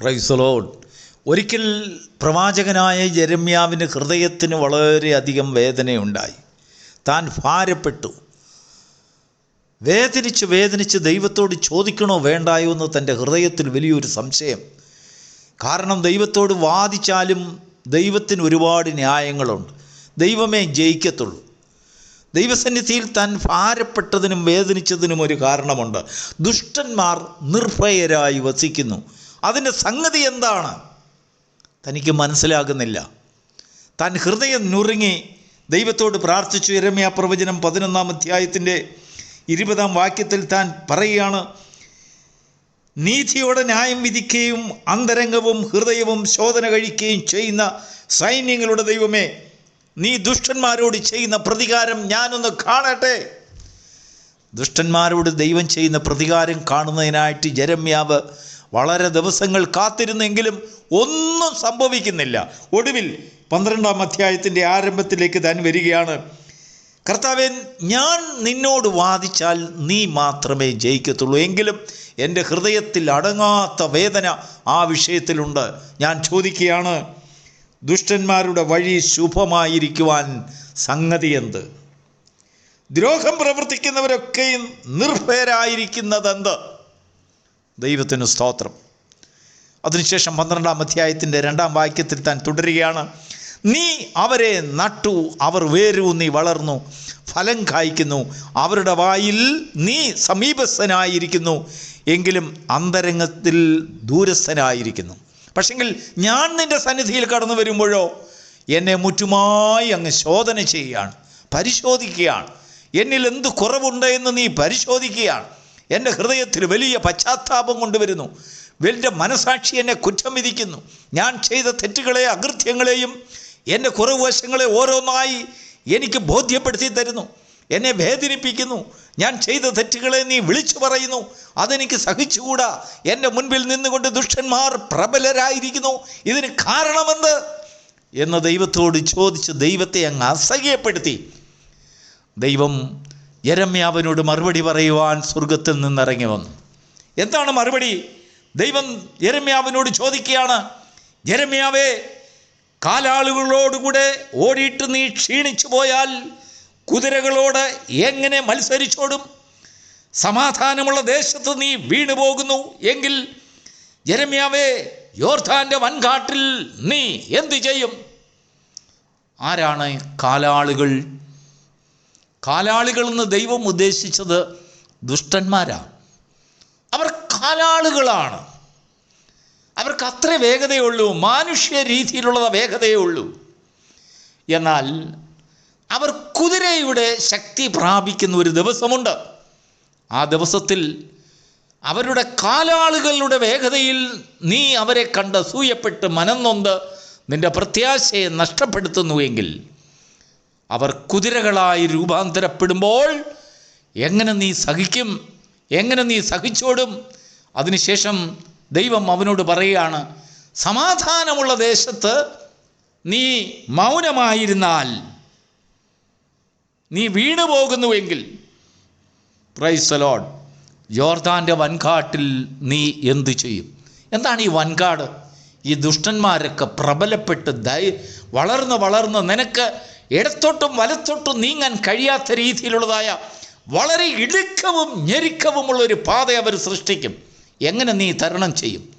പ്രൈസലോഡ് ഒരിക്കൽ പ്രവാചകനായ ജെരമ്യാവിന് ഹൃദയത്തിന് വളരെയധികം വേദനയുണ്ടായി. താൻ ഭാരപ്പെട്ടു. വേദനിച്ച് വേദനിച്ച് ദൈവത്തോട് ചോദിക്കണോ വേണ്ടായോ എന്ന് തന്റെ ഹൃദയത്തിൽ വലിയൊരു സംശയം. കാരണം ദൈവത്തോട് വാദിച്ചാലും ദൈവത്തിന് ഒരുപാട് ന്യായങ്ങളുണ്ട്. ദൈവമേ ജയിക്കത്തുള്ളൂ. ദൈവസന്നിധിയിൽ താൻ ഭാരപ്പെട്ടതിനും വേദനിച്ചതിനും ഒരു കാരണമുണ്ട്. ദുഷ്ടന്മാർ നിർഭയരായി വസിക്കുന്നു. അതിന്റെ സംഗതി എന്താണ്? തനിക്ക് മനസ്സിലാകുന്നില്ല. താൻ ഹൃദയം നുറുങ്ങി ദൈവത്തോട് പ്രാർത്ഥിച്ചു. ഇരമ്യ പ്രവചനം പതിനൊന്നാം അധ്യായത്തിന്റെ ഇരുപതാം വാക്യത്തിൽ താൻ പറയുകയാണ് നീതിയോടെ ന്യായം വിധിക്കുകയും അന്തരംഗവും ഹൃദയവും ശോധന കഴിക്കുകയും ചെയ്യുന്ന സൈന്യങ്ങളുടെ ദൈവമേ നീ ദുഷ്ടന്മാരോട് ചെയ്യുന്ന പ്രതികാരം ഞാനൊന്ന് കാണട്ടെ. ദുഷ്ടന്മാരോട് ദൈവം ചെയ്യുന്ന പ്രതികാരം കാണുന്നതിനായിട്ട് ജരമ്യാവ് വളരെ ദിവസങ്ങൾ കാത്തിരുന്നെങ്കിലും ഒന്നും സംഭവിക്കുന്നില്ല. ഒടുവിൽ പന്ത്രണ്ടാം അധ്യായത്തിന്റെ ആരംഭത്തിലേക്ക് താൻ വരികയാണ്. കർത്താവൻ ഞാൻ നിന്നോട് വാദിച്ചാൽ നീ മാത്രമേ ജയിക്കത്തുള്ളൂ. എങ്കിലും എന്റെ ഹൃദയത്തിൽ അടങ്ങാത്ത വേദന ആ വിഷയത്തിലുണ്ട്. ഞാൻ ചോദിക്കുകയാണ് ദുഷ്ടന്മാരുടെ വഴി ശുഭമായിരിക്കുവാൻ സംഗതി എന്ത്? ദ്രോഹം പ്രവർത്തിക്കുന്നവരൊക്കെയും നിർഭയരായിരിക്കുന്നതെന്ത്? ദൈവത്തിന് സ്തോത്രം. അതിനുശേഷം പന്ത്രണ്ടാം അധ്യായത്തിന്റെ രണ്ടാം വാക്യത്തിൽ താൻ തുടരുകയാണ് നീ അവരെ നട്ടു അവർ നീ വളർന്നു ഫലം കായ്ക്കുന്നു അവരുടെ വായിൽ നീ സമീപസ്ഥനായിരിക്കുന്നു എങ്കിലും അന്തരംഗത്തിൽ ദൂരസ്ഥനായിരിക്കുന്നു. പക്ഷെങ്കിൽ ഞാൻ നിന്റെ സന്നിധിയിൽ കടന്നു വരുമ്പോഴോ എന്നെ മുറ്റുമായി അങ്ങ് ശോധന ചെയ്യുകയാണ് പരിശോധിക്കുകയാണ്. എന്നിൽ എന്ത് കുറവുണ്ട് എന്ന് നീ പരിശോധിക്കുകയാണ്. എന്റെ ഹൃദയത്തിൽ വലിയ പശ്ചാത്താപം കൊണ്ടുവരുന്നു. എന്റെ മനസാക്ഷി എന്നെ കുറ്റം വിധിക്കുന്നു. ഞാൻ ചെയ്ത തെറ്റുകളെ അകൃത്യങ്ങളെയും എന്റെ കുറവ് വശങ്ങളെ ഓരോന്നായി എനിക്ക് ബോധ്യപ്പെടുത്തി തരുന്നു. എന്നെ വേദനിപ്പിക്കുന്നു. ഞാൻ ചെയ്ത തെറ്റുകളെ നീ വിളിച്ചു പറയുന്നു. അതെനിക്ക് സഹിച്ചുകൂടാ. എന്റെ മുൻപിൽ നിന്നുകൊണ്ട് ദുഷ്ടന്മാർ പ്രബലരായിരിക്കുന്നു. ഇതിന് കാരണമെന്ത്? എന്ന് ദൈവത്തോട് ചോദിച്ച് ദൈവത്തെ അങ്ങ് അസഹ്യപ്പെടുത്തി. ദൈവം യരമ്യാവിനോട് മറുപടി പറയുവാൻ സ്വർഗത്തിൽ നിന്നിറങ്ങി വന്നു. എന്താണ് മറുപടി? ദൈവം യരമ്യാവിനോട് ചോദിക്കുകയാണ് യരമ്യാവേ കാലാളുകളോടുകൂടെ ഓടിയിട്ട് നീ ക്ഷീണിച്ചു പോയാൽ കുതിരകളോട് എങ്ങനെ മത്സരിച്ചോടും? സമാധാനമുള്ള ദേശത്ത് നീ വീണു പോകുന്നു എങ്കിൽ ജരമ്യാവേ യോർധാന്റെ വൻകാട്ടിൽ നീ എന്തു ചെയ്യും? ആരാണ് കാലാളുകൾ കാലാളുകൾ എന്ന് ദൈവം ഉദ്ദേശിച്ചത് ദുഷ്ടന്മാരാണ് അവർ കാലാളുകളാണ്. അവർക്ക് അത്ര വേഗതയുള്ളൂ മാനുഷ്യ രീതിയിലുള്ള വേഗതയേ ഉള്ളൂ എന്നാൽ അവർ കുതിരയുടെ ശക്തി പ്രാപിക്കുന്ന ഒരു ദിവസമുണ്ട്. ആ ദിവസത്തിൽ അവരുടെ കാലാളുകളുടെ വേഗതയിൽ നീ അവരെ കണ്ട് സൂയപ്പെട്ട് മനം നൊന്ത് നിന്റെ പ്രത്യാശയെ നഷ്ടപ്പെടുത്തുന്നുവെങ്കിൽ അവർ കുതിരകളായി രൂപാന്തരപ്പെടുമ്പോൾ എങ്ങനെ നീ സഹിക്കും? എങ്ങനെ നീ സഹിച്ചോടും? അതിനുശേഷം ദൈവം അവനോട് പറയുകയാണ് സമാധാനമുള്ള ദേശത്ത് നീ മൗനമായിരുന്നാൽ നീ വീണു പോകുന്നുവെങ്കിൽ പ്രൈസലോഡ് ജോർദാന്റെ വൻകാട്ടിൽ നീ എന്തു ചെയ്യും? എന്താണ് ഈ വൻകാട്? ഈ ദുഷ്ടന്മാരൊക്കെ പ്രബലപ്പെട്ട് ദൈ വളർന്ന് വളർന്ന് നിനക്ക് ഇടത്തോട്ടും വലത്തോട്ടും നീങ്ങാൻ കഴിയാത്ത രീതിയിലുള്ളതായ വളരെ ഇടുക്കവും ഞെരുക്കവുമുള്ളൊരു പാത അവർ സൃഷ്ടിക്കും. എങ്ങനെ നീ തരണം ചെയ്യും?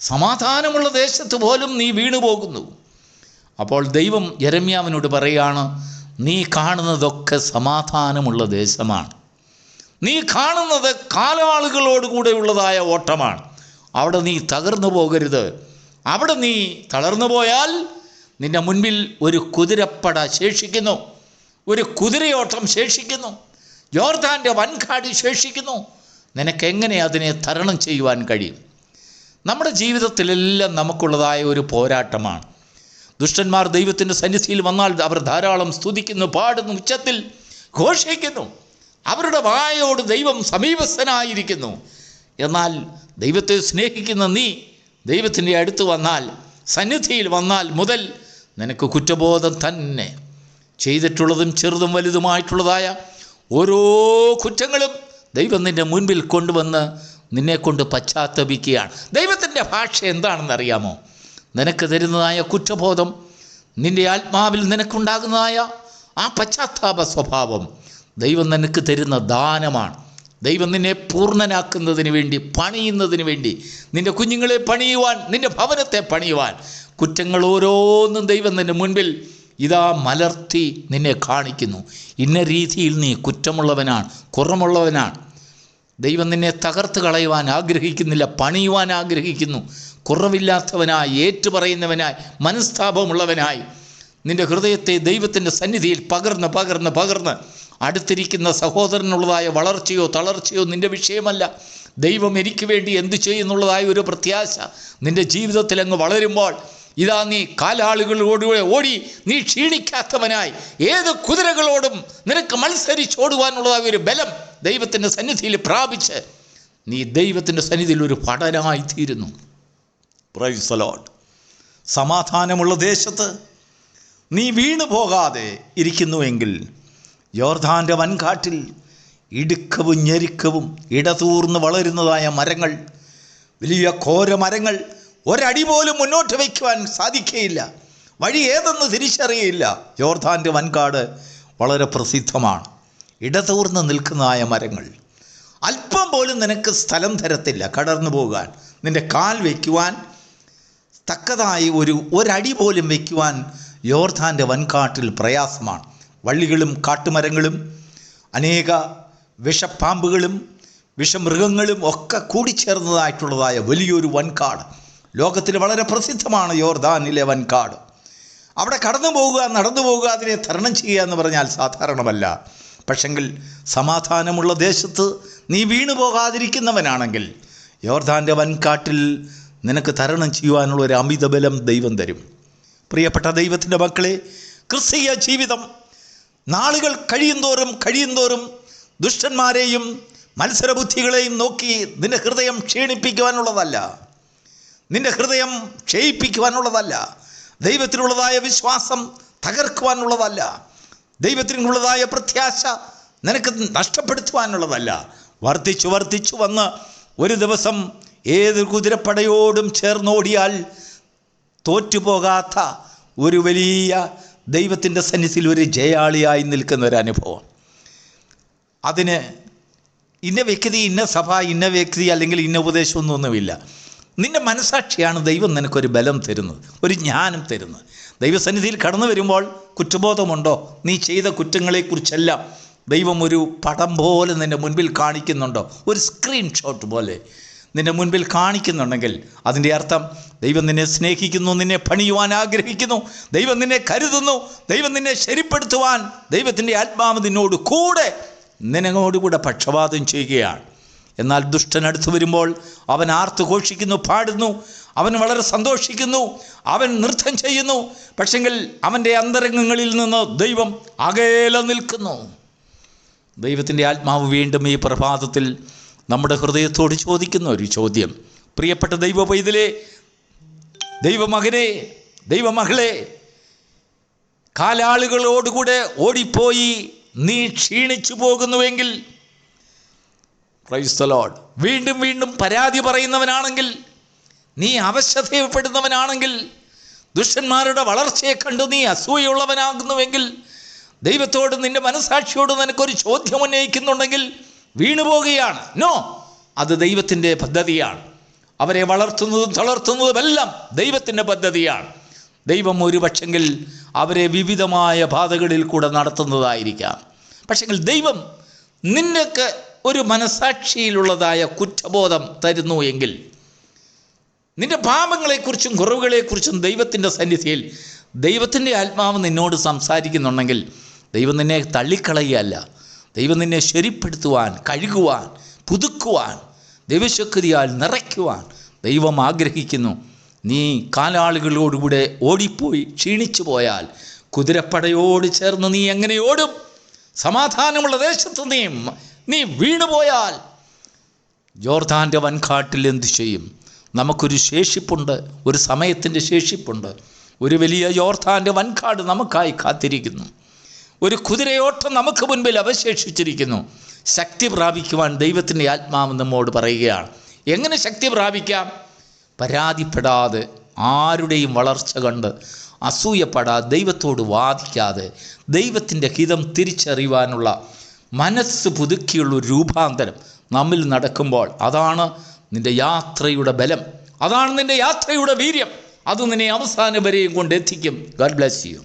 സമാധാനമുള്ള ദേശത്ത് പോലും നീ വീണുപോകുന്നു അപ്പോൾ ദൈവം യരമ്യാവിനോട് പറയുകയാണ് നീ കാണുന്നതൊക്കെ സമാധാനമുള്ള ദേശമാണ്. നീ കാണുന്നത് കാലാളുകളോടുകൂടെ ഉള്ളതായ ഓട്ടമാണ്. അവിടെ നീ തകർന്നു പോകരുത്. അവിടെ നീ തളർന്നു പോയാൽ നിന്റെ മുൻപിൽ ഒരു കുതിരപ്പട ശേഷിക്കുന്നു. ഒരു കുതിരയോട്ടം ശേഷിക്കുന്നു. ജോർദാന്റെ വൻകാടി ശേഷിക്കുന്നു. നിനക്ക് എങ്ങനെ അതിനെ തരണം ചെയ്യുവാൻ കഴിയും? നമ്മുടെ ജീവിതത്തിലെല്ലാം നമുക്കുള്ളതായ ഒരു പോരാട്ടമാണ്. ദുഷ്ടന്മാർ ദൈവത്തിന്റെ സന്നിധിയിൽ വന്നാൽ അവർ ധാരാളം സ്തുതിക്കുന്നു പാടുന്നു ഉച്ചത്തിൽ ഘോഷിക്കുന്നു. അവരുടെ വായോട് ദൈവം സമീപസ്ഥനായിരിക്കുന്നു. എന്നാൽ ദൈവത്തെ സ്നേഹിക്കുന്ന നീ ദൈവത്തിന്റെ അടുത്ത് വന്നാൽ സന്നിധിയിൽ വന്നാൽ മുതൽ നിനക്ക് കുറ്റബോധം തന്നെ ചെയ്തിട്ടുള്ളതും ചെറുതും വലുതുമായിട്ടുള്ളതായ ഓരോ കുറ്റങ്ങളും ദൈവം നിന്റെ മുൻപിൽ കൊണ്ടുവന്ന് നിന്നെ കൊണ്ട് പശ്ചാത്തപിക്കുകയാണ്. ദൈവത്തിന്റെ ഭാഷ എന്താണെന്ന് അറിയാമോ? നിനക്ക് തരുന്നതായ കുറ്റബോധം നിന്റെ ആത്മാവിൽ നിനക്കുണ്ടാകുന്നതായ ആ പശ്ചാത്താപ സ്വഭാവം ദൈവം നിനക്ക് തരുന്ന ദാനമാണ്. ദൈവം നിന്നെ പൂർണനാക്കുന്നതിന് വേണ്ടി പണിയുന്നതിന് വേണ്ടി നിന്റെ കുഞ്ഞുങ്ങളെ പണിയുവാൻ നിന്റെ ഭവനത്തെ പണിയുവാൻ കുറ്റങ്ങൾ ഓരോന്നും ദൈവം നിന്റെ മുൻപിൽ ഇതാ മലർത്തി നിന്നെ കാണിക്കുന്നു. ഇന്ന രീതിയിൽ നീ കുറ്റമുള്ളവനാണ് കുറമുള്ളവനാണ് ദൈവം നിന്നെ തകർത്ത് കളയുവാൻ ആഗ്രഹിക്കുന്നില്ല പണിയുവാൻ ആഗ്രഹിക്കുന്നു. കുറവില്ലാത്തവനായി ഏറ്റുപറയുന്നവനായി മനസ്താപമുള്ളവനായി. നിന്റെ ഹൃദയത്തെ ദൈവത്തിന്റെ സന്നിധിയിൽ പകർന്ന് പകർന്ന് പകർന്ന് അടുത്തിരിക്കുന്ന സഹോദരനുള്ളതായ വളർച്ചയോ തളർച്ചയോ നിന്റെ വിഷയമല്ല. ദൈവം എനിക്ക് വേണ്ടി എന്തു ചെയ്യുന്നുള്ളതായ ഒരു പ്രത്യാശ നിന്റെ ജീവിതത്തിൽ അങ്ങ് വളരുമ്പോൾ ഇതാ നീ കാലാളുകളോടുകൂടെ ഓടി നീ ക്ഷീണിക്കാത്തവനായി. ഏത് കുതിരകളോടും നിനക്ക് മത്സരിച്ച് ഓടുവാനുള്ളതായ ഒരു ബലം ദൈവത്തിന്റെ സന്നിധിയിൽ പ്രാപിച്ച് നീ ദൈവത്തിന്റെ സന്നിധിയിൽ ഒരു പഠനമായി തീരുന്നു. പ്രൈസ് സമാധാനമുള്ള ദേശത്ത് നീ വീണു പോകാതെ ഇരിക്കുന്നുവെങ്കിൽ യോർധാന്റെ വൻകാട്ടിൽ ഇടുക്കവും ഞെരുക്കവും ഇടതൂർന്ന് വളരുന്നതായ മരങ്ങൾ വലിയ ഘോര മരങ്ങൾ ഒരടി പോലും മുന്നോട്ട് വയ്ക്കുവാൻ സാധിക്കുകയില്ല വഴി ഏതെന്ന് തിരിച്ചറിയില്ല ജോർദാന്റെ വൻകാട് വളരെ പ്രസിദ്ധമാണ്. ഇടതൂർന്ന് നിൽക്കുന്നതായ മരങ്ങൾ. അല്പം പോലും നിനക്ക് സ്ഥലം തരത്തില്ല കടർന്നു പോകാൻ. നിന്റെ കാൽ വയ്ക്കുവാൻ തക്കതായി ഒരു ഒരടി പോലും വയ്ക്കുവാൻ യോർധാന്റെ വൻകാട്ടിൽ പ്രയാസമാണ്. വള്ളികളും കാട്ടുമരങ്ങളും അനേക വിഷപ്പാമ്പുകളും വിഷമൃഗങ്ങളും ഒക്കെ കൂടിച്ചേർന്നതായിട്ടുള്ളതായ വലിയൊരു വൻകാട്. ലോകത്തിൽ വളരെ പ്രസിദ്ധമാണ് യോർദാനിലെ വൻകാട്. അവിടെ കടന്നു പോവുക നടന്നു പോവുക അതിനെ തരണം ചെയ്യുക എന്ന് പറഞ്ഞാൽ സാധാരണമല്ല. പക്ഷെങ്കിൽ സമാധാനമുള്ള ദേശത്ത് നീ വീണു പോകാതിരിക്കുന്നവനാണെങ്കിൽ യോർദാന്റെ വൻകാട്ടിൽ നിനക്ക് തരണം ചെയ്യുവാനുള്ള ഒരു അമിതബലം ദൈവം തരും. പ്രിയപ്പെട്ട ദൈവത്തിന്റെ മക്കളെ ക്രിസ്തീയ ജീവിതം നാളുകൾ കഴിയുന്തോറും കഴിയുന്തോറും ദുഷ്ടന്മാരെയും മത്സരബുദ്ധികളെയും നോക്കി നിന്റെ ഹൃദയം ക്ഷീണിപ്പിക്കുവാനുള്ളതല്ല. നിന്റെ ഹൃദയം ക്ഷയിപ്പിക്കുവാനുള്ളതല്ല. ദൈവത്തിനുള്ളതായ വിശ്വാസം തകർക്കുവാനുള്ളതല്ല. ദൈവത്തിനുള്ളതായ പ്രത്യാശ നിനക്ക് നഷ്ടപ്പെടുത്തുവാനുള്ളതല്ല. വർദ്ധിച്ചു വർദ്ധിച്ചു വന്ന് ഒരു ദിവസം ഏത് കുതിരപ്പടയോടും ചേർന്നോടിയാൽ തോറ്റുപോകാത്ത ഒരു വലിയ ദൈവത്തിന്റെ സന്നിധിയിൽ ഒരു ജയാളിയായി നിൽക്കുന്ന ഒരു അനുഭവം. അതിന് ഇന്ന വ്യക്തി ഇന്ന സഭ ഇന്ന വ്യക്തി അല്ലെങ്കിൽ ഇന്ന ഉപദേശമൊന്നുമില്ല നിന്റെ മനസാക്ഷിയാണ് ദൈവം നിനക്കൊരു ബലം തരുന്നത് ഒരു ജ്ഞാനം തരുന്നത്. ദൈവസന്നിധിയിൽ കടന്നു വരുമ്പോൾ കുറ്റബോധമുണ്ടോ? നീ ചെയ്ത കുറ്റങ്ങളെക്കുറിച്ചെല്ലാം ദൈവം ഒരു പടം പോലെ നിന്റെ മുൻപിൽ കാണിക്കുന്നുണ്ടോ? ഒരു സ്ക്രീൻഷോട്ട് പോലെ നിന്റെ മുൻപിൽ കാണിക്കുന്നുണ്ടെങ്കിൽ അതിന്റെ അർത്ഥം ദൈവം നിന്നെ സ്നേഹിക്കുന്നു നിന്നെ പണിയുവാൻ ആഗ്രഹിക്കുന്നു ദൈവം നിന്നെ കരുതുന്നു ദൈവം നിന്നെ ശരിപ്പെടുത്തുവാൻ ദൈവത്തിന്റെ ആത്മാവ് നിന്നോട് കൂടെ നിന്നോടുകൂടെ പക്ഷപാതം ചെയ്യുകയാണ്. എന്നാൽ ദുഷ്ടൻ വരുമ്പോൾ അവൻ ആർത്ത് ഘോഷിക്കുന്നു പാടുന്നു അവൻ വളരെ സന്തോഷിക്കുന്നു അവൻ നൃത്തം ചെയ്യുന്നു. പക്ഷെങ്കിൽ അവന്റെ അന്തരംഗങ്ങളിൽ നിന്ന് ദൈവം അകേല നിൽക്കുന്നു. ദൈവത്തിന്റെ ആത്മാവ് വീണ്ടും ഈ പ്രഭാതത്തിൽ നമ്മുടെ ഹൃദയത്തോട് ചോദിക്കുന്ന ഒരു ചോദ്യം. പ്രിയപ്പെട്ട ദൈവ പൈതലേ ദൈവമകനെ ദൈവമകളെ കാലാളുകളോടുകൂടെ ഓടിപ്പോയി നീ ക്ഷീണിച്ചു പോകുന്നുവെങ്കിൽ പ്രൈസ് ദ ലോഡ് വീണ്ടും വീണ്ടും പരാതി പറയുന്നവനാണെങ്കിൽ നീ അവശതയപ്പെടുന്നവനാണെങ്കിൽ ദുഷ്ടന്മാരുടെ വളർച്ചയെ കണ്ട് നീ അസൂയുള്ളവനാകുന്നുവെങ്കിൽ ദൈവത്തോട് നിന്റെ മനസാക്ഷിയോട് നിനക്കൊരു ചോദ്യം ഉന്നയിക്കുന്നുണ്ടെങ്കിൽ വീണുപോകുകയാണ് നോ അത് ദൈവത്തിന്റെ പദ്ധതിയാണ്. അവരെ വളർത്തുന്നതും തളർത്തുന്നതുമെല്ലാം ദൈവത്തിന്റെ പദ്ധതിയാണ്. ദൈവം ഒരു പക്ഷെങ്കിൽ അവരെ വിവിധമായ പാതകളിൽ കൂടെ നടത്തുന്നതായിരിക്കാം. പക്ഷെങ്കിൽ ദൈവം നിനക്ക് ഒരു മനസാക്ഷിയിലുള്ളതായ കുറ്റബോധം തരുന്നു എങ്കിൽ നിന്റെ പാപങ്ങളെക്കുറിച്ചും കുറവുകളെക്കുറിച്ചും ദൈവത്തിന്റെ സന്നിധിയിൽ ദൈവത്തിന്റെ ആത്മാവ് നിന്നോട് സംസാരിക്കുന്നുണ്ടെങ്കിൽ ദൈവം നിന്നെ തള്ളിക്കളയുകയല്ല. ദൈവം നിന്നെ ശരിപ്പെടുത്തുവാൻ കഴുകുവാൻ പുതുക്കുവാൻ ദൈവശക്തിയാൽ നിറയ്ക്കുവാൻ ദൈവം ആഗ്രഹിക്കുന്നു. നീ കാലാളുകളോടുകൂടെ ഓടിപ്പോയി ക്ഷീണിച്ചു പോയാൽ കുതിരപ്പടയോട് ചേർന്ന് നീ എങ്ങനെ ഓടും? സമാധാനമുള്ള ദേശത്ത് നീ നീ വീണുപോയാൽ ജോർദാന്റെ വൻകാട്ടിൽ എന്തു ചെയ്യും? നമുക്കൊരു ശേഷിപ്പുണ്ട് ഒരു സമയത്തിന്റെ ശേഷിപ്പുണ്ട്. ഒരു വലിയ ജോർദാന്റെ വൻകാട് നമുക്കായി കാത്തിരിക്കുന്നു. ഒരു കുതിരയോട്ടം നമുക്ക് മുൻപിൽ അവശേഷിച്ചിരിക്കുന്നു. ശക്തി പ്രാപിക്കുവാൻ ദൈവത്തിന്റെ ആത്മാവ് നമ്മോട് പറയുകയാണ്. എങ്ങനെ ശക്തി പ്രാപിക്കാം? പരാതിപ്പെടാതെ ആരുടെയും വളർച്ച കണ്ട് അസൂയപ്പെടാതെ ദൈവത്തോട് വാദിക്കാതെ ദൈവത്തിന്റെ ഹിതം തിരിച്ചറിയുവാനുള്ള മനസ്സ് പുതുക്കിയുള്ള രൂപാന്തരം നമ്മിൽ നടക്കുമ്പോൾ അതാണ് നിന്റെ യാത്രയുടെ ബലം. അതാണ് നിന്റെ യാത്രയുടെ വീര്യം. അത് നിന്നെ അവസാനം വരെയും കൊണ്ട് എത്തിക്കും. God bless you